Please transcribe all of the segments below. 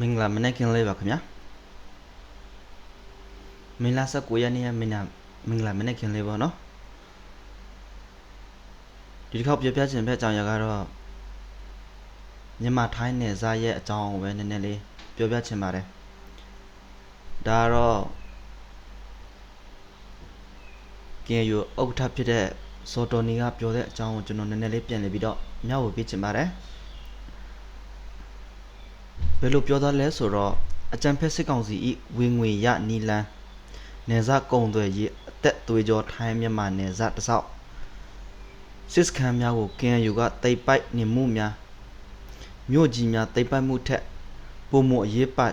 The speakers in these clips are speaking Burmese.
မင်္ဂလာမနေ့ကင်းလေးပါခင်ဗျာမင်္ဂလာ19ရက်နေ့မင်းနာမင်္ဂလာမနေ့ကင်းလေးပါနော်ဒီတစ်ခေါက်ပြပြခြင်းပဲအကြောင်းအရာကတော့မြန်မာထိုင်းနယ်စားရဲ့အကြောင်းကိုပဲနည်းနည်းလေးပြောပြချင်ပါတယ်ဒါကတော့ကင်ယူဥက္ကဋ္ဌဖြစ်တဲ့စော်တော်နီကပြောတဲ့အကြောင်းကိုကျွန်တော်နည်းနည်းလေးပြန်လည်ပြီးတော့မျှဝေပေးချင်ပါတယ် ဘယ်လိုပြောသားလဲဆိုတော့အကြံဖက်စစ်ကောင်စီဤဝင်ငွေရနီလန်းနေဇကုံတွေရေးအသက်သွေးကြောထိုင်းမြန်မာနေဇတဆောက်စစ်စခန်းများကို KNU ကတိတ်ပိုက်နေမှုများမြို့ကြီးများတိတ်ပိုက်မှုထက်ပုံမှုအရေးပတ်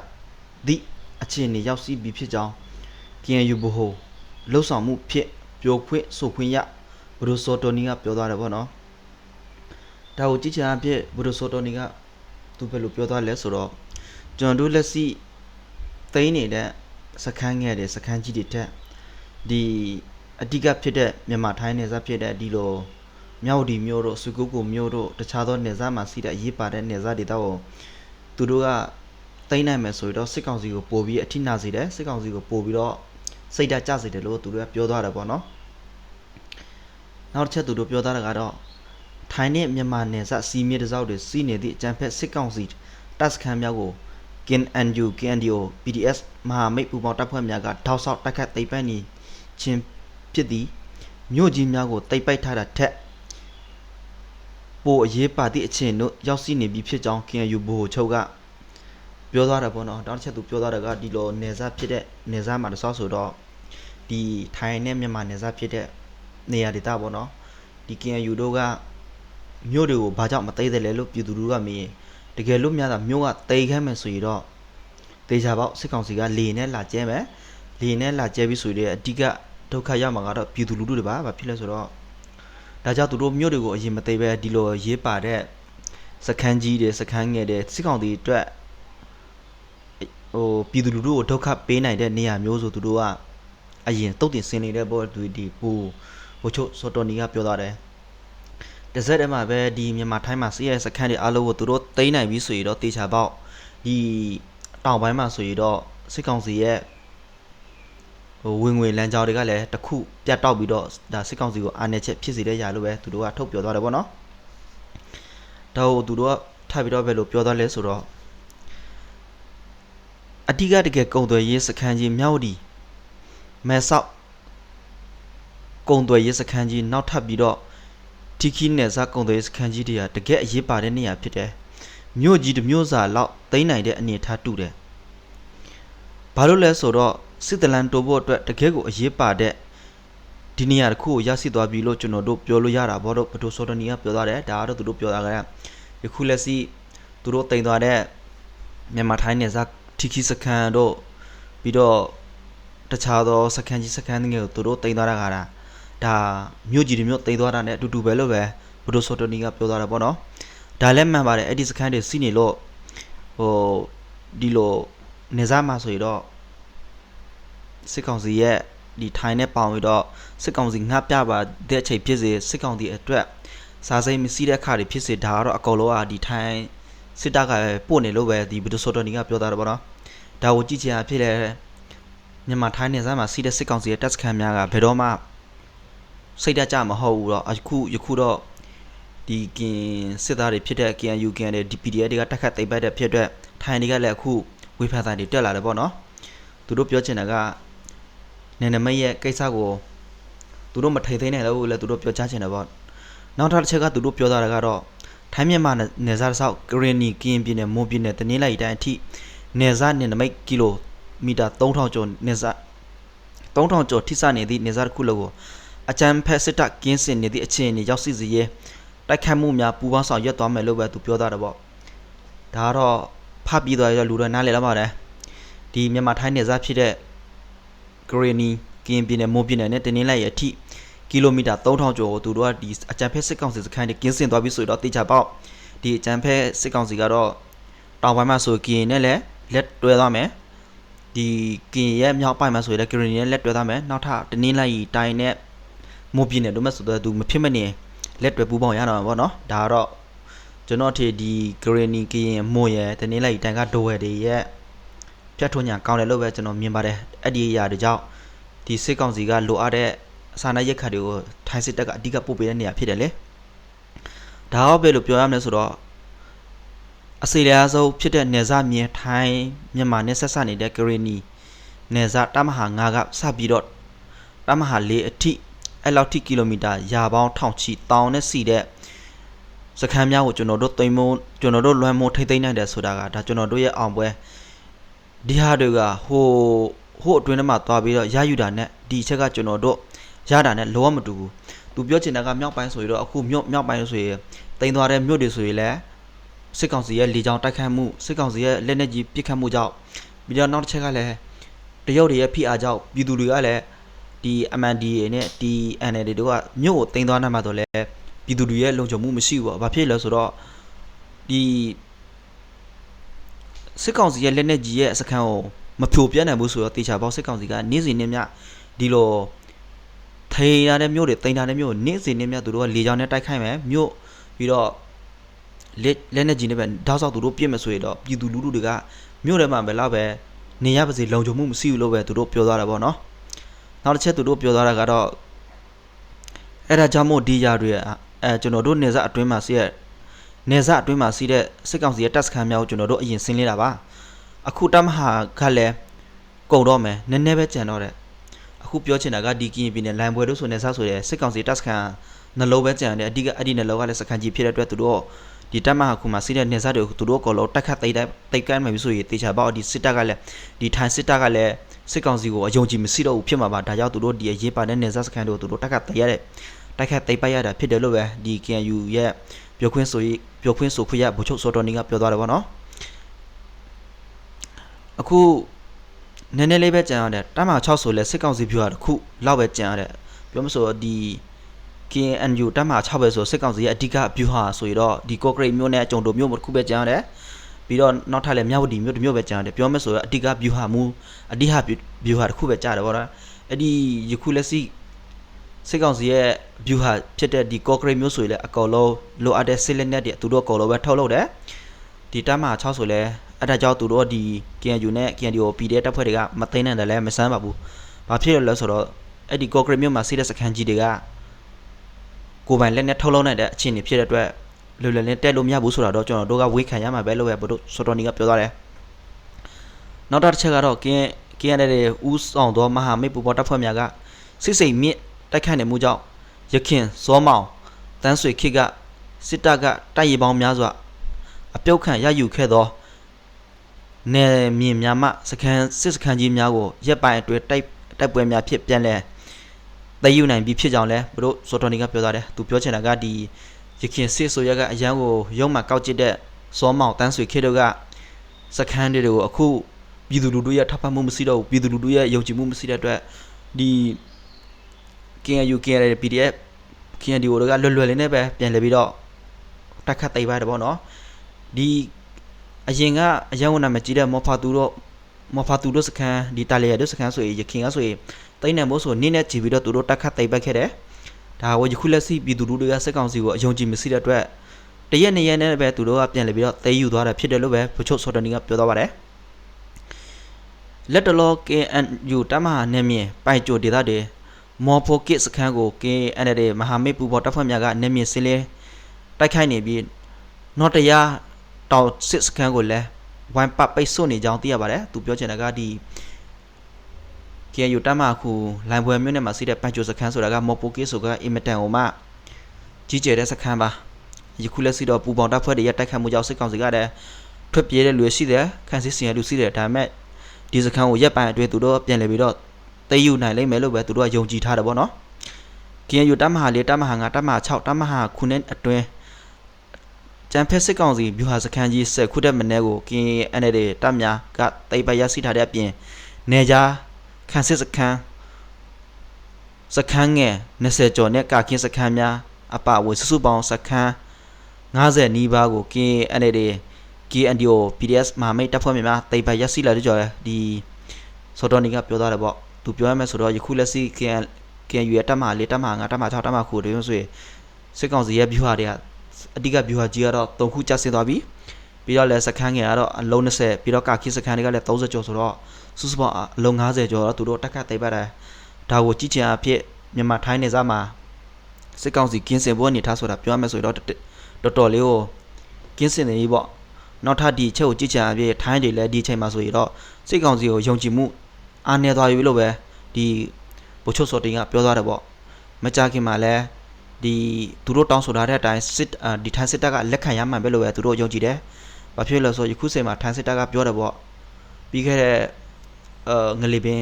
သည့်အခြေအနေရောက်ရှိပြီဖြစ်ကြောင်း KNU ဘဟုလှုပ်ဆောင်မှုဖြစ်ပြိုခွင့်ဆိုခွင့်ရဘရူဆိုတိုနီကပြောသွားတယ်ပေါ့နော်ဒါကိုကြည့်ချင်အဖြစ်ဘရူဆိုတိုနီက သူဘယ်လိုပြောသွားလဲဆိုတော့ကျွန်တော်တို့လက်ရှိသိမ်းနေတဲ့စခန်းငယ်တွေစခန်းကြီးတွေတက်ဒီအဓိကဖြစ်တဲ့မြန်မာထိုင်းနယ်စပ်ဖြစ်တဲ့ဒီလိုမြောက်ဒီမျိုးတို့စုကုကူမျိုးတို့တခြားသောနယ်စပ်မှာရှိတဲ့အရေးပါတဲ့နယ်စပ်ဒေသကိုသူတို့ကသိမ်းနိုင်မယ်ဆိုတော့စစ်ကောင်စီကိုပို့ပြီးအထိနာစေတယ်စစ်ကောင်စီကိုပို့ပြီးတော့စိတ်ဓာတ်ကျစေတယ်လို့သူတို့ကပြောသွားတယ်ပေါ့နော်နောက်တစ်ချက်သူတို့ပြောသွားတာကတော့ ထိုင်းနဲ့မြန်မာနယ်စပ်စီးမြေတစောက်တွေစီးနေသည့် အကြံဖက် စစ်ကောင်စီတပ်စခန်းများကို KNU KNDO PDS မဟာမိတ်ပူးပေါင်းတပ်ဖွဲ့များကထောက်ဆောက် တိုက်ခတ်သိမ်းပိုက်နေခြင်းဖြစ်သည် မြို့ကြီးများကိုတိတ်ပိုက်ထားတာထက် ပိုအရေးပါသည့် အခြေအနေတို့ ရောက်ရှိနေပြီဖြစ်ကြောင်း KNU ဘို့ချုပ်က ပြောသွားတာပေါ့နော် နောက်တစ်ချက်သူပြောသွားတာက ဒီလို နယ်စပ်ဖြစ်တဲ့ နယ်စပ်မှာ တစောက်ဆိုတော့ ဒီ ထိုင်းနဲ့ မြန်မာနယ်စပ်ဖြစ်တဲ့ နေရာဒေသပေါ့နော် ဒီ KNU တို့က မြို့တွေကိုဘာကြောင့်မသိတယ်လဲလို့ပြည်သူလူထုကမေးရင်တကယ်လို့များတာမြို့ကတိတ်ခမ်းမယ်ဆိုရင်တော့တေချာပေါက်စစ်ကောင်စီကလေနဲ့လာကျဲမယ်လေနဲ့လာကျဲပြီးဆိုရင်အဓိကဒုက္ခရောက်မှာကတော့ပြည်သူလူထုတွေပါဘာဖြစ်လဲဆိုတော့ဒါကြောင့်သူတို့မြို့တွေကိုအရင်မသိပဲဒီလိုရေးပါတဲ့စခန်းကြီးတွေစခန်းငယ်တွေစစ်ကောင်စီအတွက်ဟိုပြည်သူလူထုကိုဒုက္ခပေးနိုင်တဲ့နေရာမျိုးဆိုသူတို့ကအရင်တုတ်တင်ဆင်းနေတဲ့ဘောဒီဒီဟိုဟိုချုပ်စော်တော်နီကပြောသွားတယ် တစက်တည်းမှာပဲဒီမြန်မာထိုင်းမှာစီးရဲစခန်းတွေအားလုံးကိုသူတို့သိမ်းနိုင်ပြီဆိုရင်တော့တေချာပေါက်ဒီတောင်ပိုင်းမှာဆိုရင်တော့စစ်ကောင်စီရဲ့ဟိုဝင်ငွေလမ်းကြောင်းတွေကလည်းတစ်ခုပြတ်တောက်ပြီးတော့ဒါစစ်ကောင်စီကိုအာဏာချက်ဖြစ်စေတဲ့ຢာလို့ပဲသူတို့ကထုတ်ပြောသွားတယ်ပေါ့နော်ဒါကိုသူတို့ကထပ်ပြီးတော့ပဲလို့ပြောသွားလဲဆိုတော့အဓိကတကယ်ကုံသွယ်ရေးစခန်းကြီးမြောက်ဒီမဲဆောက်ကုံသွယ်ရေးစခန်းကြီးနောက်ထပ်ပြီးတော့ တီခီနယ်စကုံသွေးစခန်းကြီးတွေကတကယ်အရေးပါတဲ့နေရာဖြစ်တယ်။မြို့ကြီးတစ်မြို့စာလောက်သိမ်းနိုင်တဲ့အနေအထားတူတယ်။ဘာလို့လဲဆိုတော့စစ်တလန်တိုးဖို့အတွက်တကယ်ကိုအရေးပါတဲ့ဒီနေရာတစ်ခုကိုရရှိသွားပြီလို့ကျွန်တော်တို့ပြောလို့ရတာဘောတော့ဘဒိုဆိုဒနီကပြောသွားတယ်ဒါကတော့သူတို့ပြောတာကယခုလက်ရှိသူတို့တင်သွားတဲ့မြန်မာထိုင်းနယ်စတီခီစခန်းတို့ပြီးတော့တခြားသောစခန်းကြီးစခန်းတွေကိုသူတို့တင်သွားတာကဒါ ဒါမြို့ကြီးတွေမြို့တိမ်သွားတာနဲ့အတူတူပဲလို့ပဲဘဒိုဆိုတိုနီကပြောသွားတာပေါ့နော်ဒါလည်းမှန်ပါတယ်အဲ့ဒီစခန်းတွေစီးနေလို့ဟိုဒီလိုနေစားမှာဆိုရင်တော့စစ်ကောင်စီရဲ့ဒီထိုင်းနဲ့ပေါင်ပြီးတော့စစ်ကောင်စီငှက်ပြပါတဲ့အချိန်ဖြစ်စေစစ်ကောင်စီအတွက်စားစိမ်းမစည်းတဲ့အခါတွေဖြစ်စေဒါကတော့အကုန်လုံးကဒီထိုင်းစစ်တပ်ကပဲပို့နေလို့ပဲဒီဘဒိုဆိုတိုနီကပြောသားတယ်ပေါ့နော်ဒါကိုကြည့်ချင်တာဖြစ်လေမြန်မာထိုင်းနေစားမှာစီးတဲ့စစ်ကောင်စီရဲ့တပ်စခန်းများကဘယ်တော့မှ စိတ်ဓာတ်ကြမဟုတ်ဘူးတော့အခုယခုတော့ဒီကင်စစ်သားတွေဖြစ်တဲ့ KNU KN တွေ DPDF တွေကတက်ခတ်သိမ့်ပတ်တဲ့ဖြစ်တဲ့ထိုင်တွေကလည်းအခုဝေဖန်တိုင်းတွေတက်လာတယ်ပေါ့နော်သူတို့ပြောချင်တာကနယ်နမိတ်ရဲ့ကိစ္စကိုသူတို့မထိသိမ်းနိုင်လို့လည်းသူတို့ပြောချချင်တယ်ပေါ့နောက်တစ်ချက်ကသူတို့ပြောတာကတော့ထိုင်းမြန်မာနယ်စားဆောက်ကရင်နီကရင်ပြည်နယ်မွန်ပြည်နယ်တနင်္လာရီတိုင်းအထိနယ်စားနယ်နမိတ်ကီလိုမီတာ3000ကျော်နယ်စား3000ကျော်ထိစနေသည့်နယ်စားတစ်ခုလုံးကို အကြမ်းဖက်စစ်တပ်ကင်းစင်နေသည့်အခြေအနေရောက်စီစီရဲတိုက်ခတ်မှုများပူးပေါင်းဆောင်ရွက်သွားမယ်လို့ပဲသူပြောသားတယ်ပေါ့ဒါကတော့ဖတ်ပြီးသွားရလူတွေနားလည်လာပါတယ်ဒီမြန်မာထိုင်းနယ်စပ်ဖြစ်တဲ့ဂရီနီကင်းပြည်နယ်မိုးပြည်နယ်နဲ့တင်းနှင်းလိုက်ရအထိကီလိုမီတာ3000ကျော်ကိုသူတို့ကဒီအကြမ်းဖက်စစ်ကောင်စီစခန်းတွေကင်းစင်သွားပြီးဆိုတော့တေချာပေါက်ဒီအကြမ်းဖက်စစ်ကောင်စီကတော့တောင်ပိုင်းမှာဆိုကင်းနဲ့လည်းလက်တွဲသွားမယ်ဒီကင်းရဲ့မြောက်ပိုင်းမှာဆိုရင်လည်းဂရီနီနဲ့လက်တွဲသွားမယ်နောက်ထပ်တင်းနှင်းလိုက်တိုင်းနဲ့ မိုးပြင်းတယ်လို့မဲ့ဆိုတော့သူမဖြစ်မနေလက်တွဲပူးပေါင်းရတော့မှာပေါ့နော်ဒါကတော့ကျွန်တော်ထေဒီ Granny ကရင်မွန်ရဲ့တနင်္လာရီတိုင်ကဒိုဝယ်တွေရဲ့ဖြတ်ထွန်းညာကောင်းတယ်လို့ပဲကျွန်တော်မြင်ပါတယ်အဲ့ဒီအရာတွေကြောင့်ဒီစစ်ကောင်စီကလိုအပ်တဲ့အစာနာရက်ခတ်တွေကိုထိုင်းစစ်တပ်ကအဓိကပို့ပေးတဲ့နေရာဖြစ်တယ်လေဒါတော့ပဲလို့ပြောရမလဲဆိုတော့အစီအလျားဆုံးဖြစ်တဲ့နေစာမြေထိုင်းမြန်မာနဲ့ဆက်ဆက်နေတဲ့ Granny နေစာတမဟာ9ကစပြီးတော့တမဟာ4အထိ အဲ့လောက်ထိကီလိုမီတာရာပေါင်းထောင်ချီတောင်နဲ့စီတဲ့စခန်းများကိုကျွန်တော်တို့သိမ်းမိုးကျွန်တော်တို့လွှမ်းမိုးထိမ့်သိမ်းနိုင်တယ်ဆိုတာကဒါကျွန်တော်တို့ရဲ့အောင်ပွဲဒီဟာတွေကဟိုဟိုအတွင်းထဲမှာသွားပြီးတော့ရယူတာနဲ့ဒီအချက်ကကျွန်တော်တို့ရတာနဲ့လောမတူဘူးသူပြောချင်တာကမြောက်ပိုင်းဆိုရင်တော့အခုမြို့မြောက်ပိုင်းဆိုရင်တိမ်သွားတဲ့မြို့တွေဆိုရင်လည်းစစ်ကောင်စီရဲ့လေကြောင်းတိုက်ခတ်မှုစစ်ကောင်စီရဲ့လက်နက်ကြီးပစ်ခတ်မှုကြောင့်ပြီးတော့နောက်တစ်ချက်ကလည်းတရုတ်တွေရဲ့ဖိအားကြောင့်ပြည်သူတွေကလည်း ဒီ MNDA နဲ့ဒီ NLD တို့ကမြို့ကိုတင်သွားနိုင်မှာတော့လဲပြည်သူတွေရဲ့လုံခြုံမှုမရှိဘူးပေါ့။ဘာဖြစ်လဲဆိုတော့ဒီစစ်ကောင်စီရဲ့လက်နက်ကြီးရဲ့အစခန်းကိုမဖြိုပြနိုင်ဘူးဆိုတော့တေချာပေါက်စစ်ကောင်စီကနေ့စဉ်နေ့မြဒီလိုထိန်ရတဲ့မြို့တွေတင်ထားတဲ့မြို့ကိုနေ့စဉ်နေ့မြသူတို့ကလေကြောင်းနဲ့တိုက်ခိုက်မယ်မြို့ပြီးတော့လက်လက်နက်ကြီးနဲ့ပဲဓာတ်ဆောက်သူတို့ပြစ်မယ်ဆိုရင်တော့ပြည်သူလူထုတွေကမြို့ထဲမှာပဲလောက်ပဲနေရပါစေလုံခြုံမှုမရှိဘူးလို့ပဲသူတို့ပြောသွားတာပေါ့နော် နောက်တစ်ချက်သူတို့ပြောသွားတာကတော့အဲ့ဒါကြောင့်မို့ဒီຢာတွေအဲကျွန်တော်တို့နေဆက်အတွင်းမှာစီးရဲ့နေဆက်အတွင်းမှာစီးတဲ့စစ်ကောင်စီရဲ့တပ်စခန်းများကိုကျွန်တော်တို့အရင်ဆင်းလေးတာပါအခုတမဟာကလည်းကုံတော့မယ်နည်းနည်းပဲကြံတော့တယ်အခုပြောချင်တာကဒီကရင်ပြည်နယ်လိုင်ပွဲတို့ဆိုနေဆက်ဆိုတဲ့စစ်ကောင်စီတပ်စခန်းနှလုံးပဲကြံတယ်အဓိကအဲ့ဒီနှလုံးကလည်းစခန်းကြီးဖြစ်တဲ့အတွက်သူတို့ ဒီတက်မဟာခုမှာစီးတဲ့နေစားတွေကိုသူတို့ကောလို့တက်ခတ်တိတ်တိတ်ကမ်းမယ်ပြီဆိုရင်တေချာပေါ့ဒီစစ်တပ်ကလည်းဒီထိုင်စစ်တပ်ကလည်းစစ်ကောင်စီကိုအယုံကြည်မရှိတော့ဘူးဖြစ်မှာပါဒါကြောင့်သူတို့ဒီရေးပါတဲ့နေစားစခန်းတွေကိုသူတို့တက်ခတ်တိတ်ရတဲ့တက်ခတ်တိတ်ပိုက်ရတာဖြစ်တယ်လို့ပဲဒီ KNU ရဲ့ပြောခွင့်ဆိုပြောခွင့်ဆိုခွင့်ရဘုချုပ်စောတော်နီကပြောသွားတယ်ပေါ့နော်အခုနည်းနည်းလေးပဲကြံရတယ်တမ6ဆိုလဲစစ်ကောင်စီပြောတာတစ်ခုလောက်ပဲကြံရတယ်ပြောမဆိုဒီ KNU တက်မှာ6ပဲဆိုစစ်ကောင်စီရဲ့အဓိကအဗျူဟာဆိုရတော့ဒီကော့ဂရိတ်မြို့နဲ့အကြုံတို့မြို့တစ်ခုပဲကျန်ရတယ်ပြီးတော့နောက်ထပ်လည်းမြဝတီမြို့တစ်မြို့ပဲကျန်ရတယ်ပြောမယ်ဆိုတော့အဓိကဗျူဟာမူအဓိကဗျူဟာတစ်ခုပဲကျတယ်ဗောနော်အဲ့ဒီယခုလက်ရှိစစ်ကောင်စီရဲ့ဗျူဟာဖြစ်တဲ့ဒီကော့ဂရိတ်မြို့ဆိုရင်လည်းအကောလုံးလိုအပ်တဲ့စစ်လက်နက်တွေသူတို့အကောလုံးပဲထုတ်လုပ်တယ်ဒီတက်မှာ6ဆိုလဲအဲ့ဒါကြောင့်သူတို့ဒီ KNU နဲ့ KNDO PDF တပ်ဖွဲ့တွေကမသိနိုင်တယ်လည်းမစမ်းပါဘူးဘာဖြစ်လို့လဲဆိုတော့အဲ့ဒီကော့ဂရိတ်မြို့မှာစစ်တဲ့စခန်းကြီးတွေက ကိုပိုင်လက်နဲ့ထုတ်လုပ်နိုင်တဲ့အခြေအနေဖြစ်တဲ့အတွက်လွယ်လွယ်နဲ့တက်လို့မရဘူးဆိုတာတော့ကျွန်တော်တို့ကဝေးခံရမှာပဲလို့ပဲဘုတို့စောတော်နီကပြောသွားတယ်နောက်တစ်ချက်ကတော့ကင်းကင်းရတဲ့ဦးဆောင်သောမဟာမိတ်ပူပေါ်တပ်ဖွဲ့များကစစ်စိမ်မြင့်တိုက်ခိုက်နေမှုကြောင့်ရခင်ဇောမောင်တန်းဆွေခိကစစ်တပ်ကတိုက်ရီပေါင်းများစွာအပြုတ်ခံရယူခဲ့သောနယ်မြေများမှစခန်းစစ်စခန်းကြီးများကိုရက်ပိုင်းအတွင်းတိုက်တိုက်ပွဲများဖြစ်ပြန်လဲ သိယူနိုင်ပြီဖြစ်ကြောင်းလဲဘတို့စောတော်နီကပြောထားတယ်သူပြောချင်တာကဒီရခင်စစ်ဆိုရကအရန်ကိုရုံမှကောက်ကျစ်တဲ့စောမောင်တန်းဆွေခေတို့ကစခန်းတွေကိုအခုပြည်သူလူထုရဲ့ထောက်ပံ့မှုမရှိတော့ဘူးပြည်သူလူထုရဲ့ယုံကြည်မှုမရှိတဲ့အတွက်ဒီ KNU KNL PDF KNDO တို့ကလွယ်လွယ်လေးနဲ့ပဲပြန်လည်ပြီးတော့တက်ခတ်သိမ်းပါတယ်ပေါ့နော်ဒီအရင်ကအရန်ဝန်နာမကြည့်တဲ့မော်ဖာတူတို့ မော်ဖာတူတို့စခန်းဒီတာလီယာတို့စခန်းဆိုရင်ရခင်ကဆိုရင်တိတ်နေမို့ဆိုနင်းနဲ့ကြည့်ပြီးတော့သူတို့တက်ခတ်သိမ်းပတ်ခဲ့တယ်ဒါကိုယခုလက်ရှိပြည်သူလူတွေကစက်ကောင်စီကိုအယုံကြည်မရှိတဲ့အတွက်တရက်နှစ်ရက်နဲ့ပဲသူတို့ကပြန်လည်ပြီးတော့သိမ်းယူသွားတာဖြစ်တယ်လို့ပဲဖချုပ်စော်တနီကပြောသွားပါတယ်လက်တလော KNU တမဟာနယ်မြေပိုင်ကြိုဒေသတွေမော်ဖိုကစ်စခန်းကို KNL မဟာမိတ်ပူပေါ်တပ်ဖွဲ့များကနယ်မြေစင်းလဲတိုက်ခိုက်နေပြီးနော်တရာတောင်စစ်စခန်းကိုလည်း ဝိုင်းပတ်ပိတ်ဆို့နေကြောင်းသိရပါတယ်သူပြောချင်တာကဒီ KNU တမခုလိုင်ပွဲမြို့နယ်မှာစီးတဲ့ပန်ချိုစခန်းဆိုတာကမော်ပိုကေဆိုကအင်မတန်ဟိုမှကြီးကျယ်တဲ့စခန်းပါယခုလက်စီတော့ပူပေါင်တပ်ဖွဲ့တွေရဲ့တိုက်ခတ်မှုကြောင့်စစ်ကောင်စီကလည်းထွက်ပြေးတဲ့လူရှိတယ်ခန်းစစ်စင်ရလူရှိတယ်ဒါပေမဲ့ဒီစခန်းကိုရက်ပိုင်းအတွင်းသူတို့ပြန်လည်ပြီးတော့သိယူနိုင်လိမ့်မယ်လို့ပဲသူတို့ကယုံကြည်ထားတယ်ပေါ့နော် KNU တမဟာလေးတမဟာ9တမဟာ6တမဟာ9နဲ့အတွင်း ကျန်ဖက်စစ်ကောင်စီမြို့ဟာစခန်းကြီး10ခုတက်မနေ့ကို KNL တပ်များကတိတ်ပရရှိထားတဲ့အပြင်နေကြားခန်းစစ်စခန်းစခန်းငယ်20ကျော်နဲ့ကာကင်းစခန်းများအပအဝေစုစုပေါင်းစခန်း90နီးပါးကို KNL KNDO PDS မဟာမိတ်တပ်ဖွဲ့များတိတ်ပရရှိလာတဲ့ကြော်ဒီစောတော်နီကပြောသွားတယ်ပေါ့သူပြောရမယ်ဆိုတော့ယခုလက်ရှိ KN KNU ရဲ့တပ်မလေးတပ်မ9တပ်မ6တပ်မ9တွေဆိုရင်စစ်ကောင်စီရဲ့ဗျူဟာတွေက အဓိကဗျူဟာကြီးကတော့၃ခုကျဆင်းသွားပြီပြီးတော့လည်းစခန်းငယ်ကတော့အလုံး20ပြီးတော့ကာခိစခန်းတွေကလည်း30ကျော်ဆိုတော့စုစုပေါင်းအလုံး90ကျော်တော့သူတို့တက်ခတ်သိပ်ပါတယ်ဒါကိုကြည့်ချင်အဖြစ်မြန်မာထိုင်းနေစားမှာစစ်ကောင်စီကင်းစင်ဖို့အနေထားဆိုတာပြောရမယ်ဆိုရင်တော့တော်တော်လေးကိုကင်းစင်နေပြီပေါ့နောက်ထပ်ဒီအချက်ကိုကြည့်ချင်အဖြစ်ထိုင်းတွေလည်းဒီအချိန်မှာဆိုရင်တော့စစ်ကောင်စီကိုယုံကြည်မှုအားနည်းသွားပြီလို့ပဲဒီဘိုလ်ချုပ်စော်တင်ကပြောသွားတယ်ပေါ့မကြခင်မှာလည်း ဒီသူတို့တောင်းဆိုထားတဲ့အတိုင်းစစ်အာဒီထိုင်းစစ်တပ်ကလက်ခံရမှန်ပဲလို့ပဲသူတို့ယုံကြည်တယ်။ဘာဖြစ်လို့လဲဆိုတော့ယခုချိန်မှာထိုင်းစစ်တပ်ကပြောတယ်ပေါ့။ပြီးခဲ့တဲ့အာငလီပင်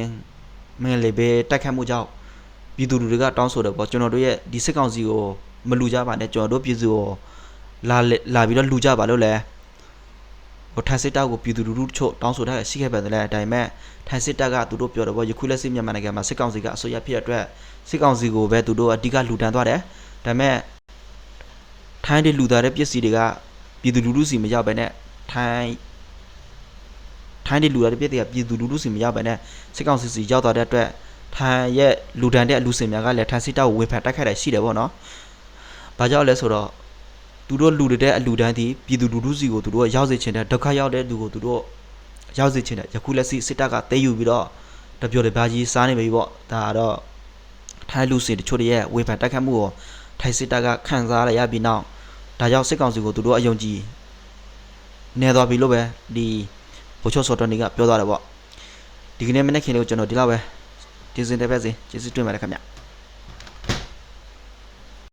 မငလီပင်တိုက်ခတ်မှုကြောင့်ပြည်သူလူတွေကတောင်းဆိုတယ်ပေါ့ကျွန်တော်တို့ရဲ့ဒီစစ်ကောင်စီကိုမလူကြပါနဲ့ကျွန်တော်တို့ပြည်သူကိုလာလေလာပြီးတော့လူကြပါလို့လဲ ဟိုထိုင်းစစ်တပ်ကိုပြည်သူလူထုချို့တောင်းဆိုထားရရှိခဲ့ပါတယ်အတိုင်းမဲ့ထိုင်းစစ်တပ်ကသူတို့ပြောတယ်ပေါ့ယခုလက်ရှိမြန်မာနိုင်ငံမှာစစ်ကောင်စီကအစိုးရဖြစ်တဲ့အတွက်စစ်ကောင်စီကိုပဲသူတို့အဓိကလူတန်းသွားတယ်ဒါပေမဲ့ထိုင်းတွေလူသားတဲ့ပစ္စည်းတွေကပြည်သူလူထုစီမရောက်ပဲနဲ့ထိုင်းထိုင်းတွေလူသားတဲ့ပစ္စည်းတွေကပြည်သူလူထုစီမရောက်ပဲနဲ့စစ်ကောင်စီစီရောက်သွားတဲ့အတွက်ထိုင်းရဲ့လူဒဏ်တဲ့လူစင်များကလည်းထိုင်းစစ်တပ်ကိုဝေဖန်တိုက်ခိုက်တာရှိတယ်ပေါ့နော်။ဘာကြောင့်လဲဆိုတော့ သူတို့လူတဲ့အလူဒဏ်ဒီပြည်သူလူထုစီကိုသူတို့ရောက်စေချင်တဲ့ဒုက္ခရောက်တဲ့လူကိုသူတို့ရောက်စေချင်တဲ့ယခုလက်ရှိစစ်တပ်ကတဲယူပြီးတော့တပြောတဲ့ဘာကြီးစားနေပြီပေါ့ဒါကတော့ထိုင်းလူစင်တချို့တွေရဲ့ဝေဖန်တိုက်ခိုက်မှုကိုထိုင်စစ်တပ်ကခန့်စားရပြီးနောက်ဒါကြောင့်စစ်ကောင်စီကိုသူတို့အယုံကြည်နေသွားပြီလို့ပဲဒီဘိုလ်ချုပ်စော်တော်နေကပြောသွားတယ်ပေါ့ဒီကနေ့မနေ့ခင်လေးကိုကျွန်တော်ဒီလောက်ပဲတင်စင်တဲ့ပဲစီကျေးဇူးတင်ပါတယ်ခင်ဗျ